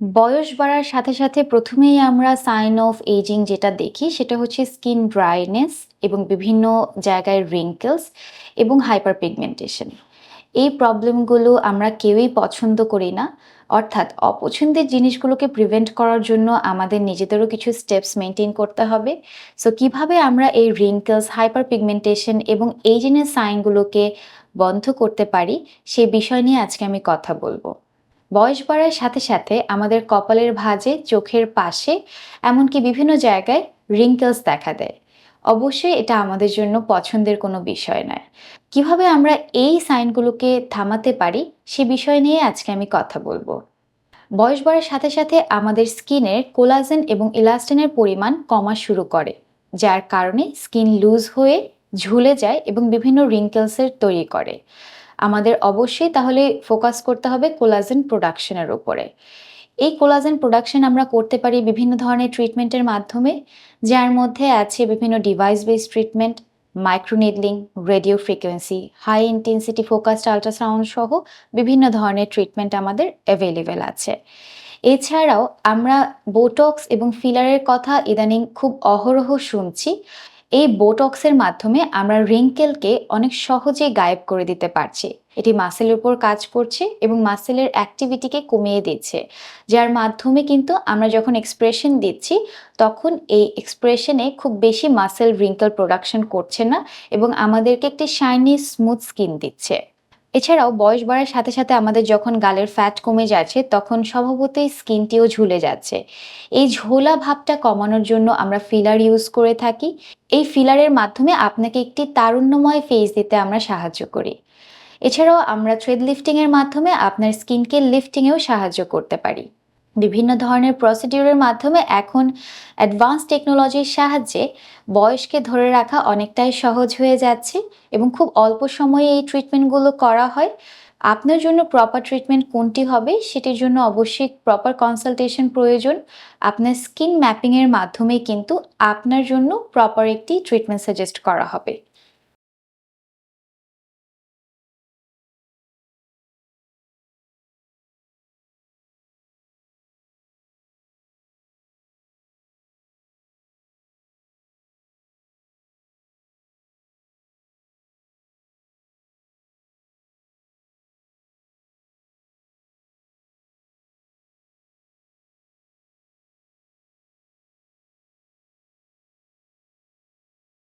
বয়স বাড়ার সাথে সাথে প্রথমেই আমরা সাইন অফ এজিং যেটা দেখি সেটা হচ্ছে স্কিন ড্রাইনেস এবং বিভিন্ন জায়গায় রিঙ্কেলস এবং হাইপার পিগমেন্টেশন এই প্রবলেমগুলো আমরা কেউই পছন্দ করি না। অর্থাৎ অপছন্দের জিনিসগুলোকে প্রিভেন্ট করার জন্য আমাদের নিজেদেরও কিছু স্টেপস মেনটেন করতে হবে। সো কীভাবে আমরা এই রিঙ্কেলস হাইপার পিগমেন্টেশন এবং এইজিনের সাইনগুলোকে বন্ধ করতে পারি সে বিষয় নিয়ে আজকে আমি কথা বলব। বয়স বাড়ার সাথে সাথে আমাদের কপালের ভাঁজে, চোখের পাশে, এমনকি বিভিন্ন জায়গায় রিঙ্কেলস দেখা দেয়। অবশ্যই এটা আমাদের জন্য পছন্দের কোনো বিষয় নয়। কীভাবে আমরা এই সাইনগুলোকে থামাতে পারি, সে বিষয় নিয়ে আজকে আমি কথা বলব। বয়স বাড়ার সাথে সাথে আমাদের স্কিনের কোলাজেন এবং ইলাস্টিনের পরিমাণ কমা শুরু করে, যার কারণে স্কিন লুজ হয়ে, ঝুলে যায় এবং বিভিন্ন রিঙ্কেলসের তৈরি করে। আমাদের অবশ্যই তাহলে ফোকাস করতে হবে কোলাজেন প্রোডাকশনের উপরে। এই কোলাজেন প্রোডাকশন আমরা করতে পারি বিভিন্ন ধরনের ট্রিটমেন্টের মাধ্যমে, যার মধ্যে আছে বিভিন্ন device based treatment microneedling radio frequency high intensity focused ultrasound সহ বিভিন্ন ধরনের ট্রিটমেন্ট আমাদের অ্যাভেলেবেল আছে। এছাড়াও আমরা বোটক্স এবং ফিলারের কথা ইদানিং খুব অহরহ শুনছি। এই বোটক্সের মাধ্যমে আমরা রিঙ্কেলকে অনেক সহজে গায়েব করে দিতে পারছি। এটি মাসেলের উপর কাজ করছে এবং মাসেলের অ্যাক্টিভিটিকে কমিয়ে দিচ্ছে, যার মাধ্যমে কিন্তু আমরা যখন এক্সপ্রেশন দিচ্ছি, তখন এই এক্সপ্রেশনে খুব বেশি মাসেল রিঙ্কেল প্রোডাকশন করছে না এবং আমাদেরকে একটি শাইনি স্মুথ স্কিন দিচ্ছে। এছাড়াও বয়স বাড়ার সাথে সাথে আমাদের যখন গালের ফ্যাট কমে যাচ্ছে, তখন স্বভাবতই স্কিনটিও ঝুলে যাচ্ছে। এই ঝোলা ভাবটা কমানোর জন্য আমরা ফিলার ইউজ করে থাকি। এই ফিলারের মাধ্যমে আপনাকে একটি তারুণ্যময় ফেস দিতে আমরা সাহায্য করি। এছাড়াও আমরা থ্রেড লিফটিংয়ের মাধ্যমে আপনার স্কিনকে লিফটিংয়েও সাহায্য করতে পারি। বিভিন্ন ধরনের প্রসিডিউরের মাধ্যমে এখন অ্যাডভান্স টেকনোলজির সাহায্যে বয়সকে ধরে রাখা অনেকটাই সহজ হয়ে যাচ্ছে এবং খুব অল্প সময়ে এই ট্রিটমেন্টগুলো করা হয়। আপনার জন্য প্রপার ট্রিটমেন্ট কোনটি হবে সেটির জন্য অবশ্যই প্রপার কনসালটেশন প্রয়োজন। আপনার স্কিন ম্যাপিংয়ের মাধ্যমে কিন্তু আপনার জন্য প্রপার একটি ট্রিটমেন্ট সাজেস্ট করা হবে।